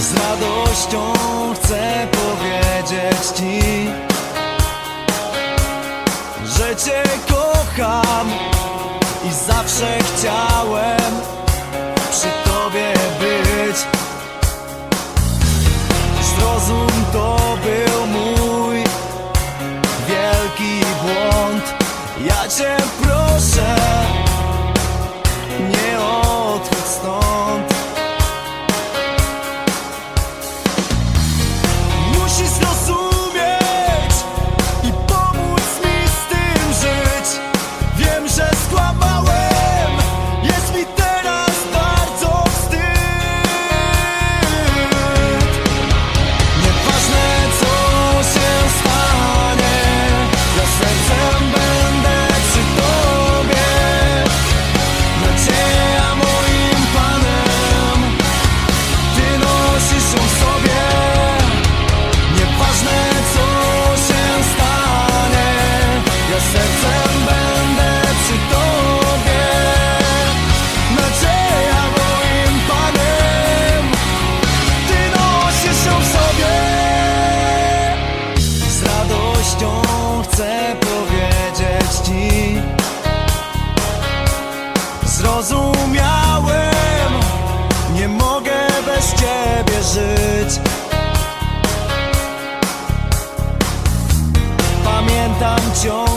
Z radością chcę powiedzieć Ci Że Cię kocham I zawsze chciałem Przy Tobie być. Zrozum to był mój Wielki błąd. Ja Cię proszę mogę bez ciebie żyć. Pamiętam ciągle